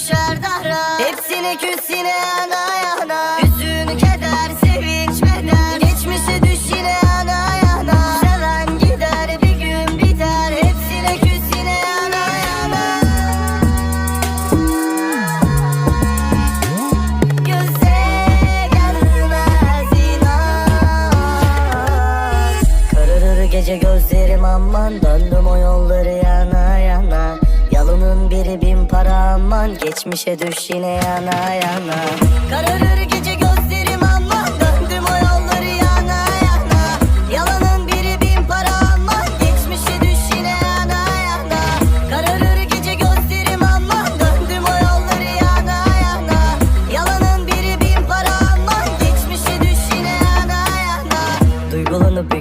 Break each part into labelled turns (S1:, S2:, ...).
S1: düşer dara. Hepsine küs yine yana yana Hüzün keder sevinç beder Geçmişe düş yine yana yana Seven gider bir gün biter. Hepsine küs yine yana. Yana Göze gelmez inan. Kararır gece gözlerim aman Döndüm o yolları yana yana Yalının biri bin para aman Geçmişe düş yine yana yana. Kararır gece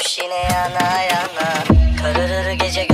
S1: Düşmüş yine yana yana. Kararır gece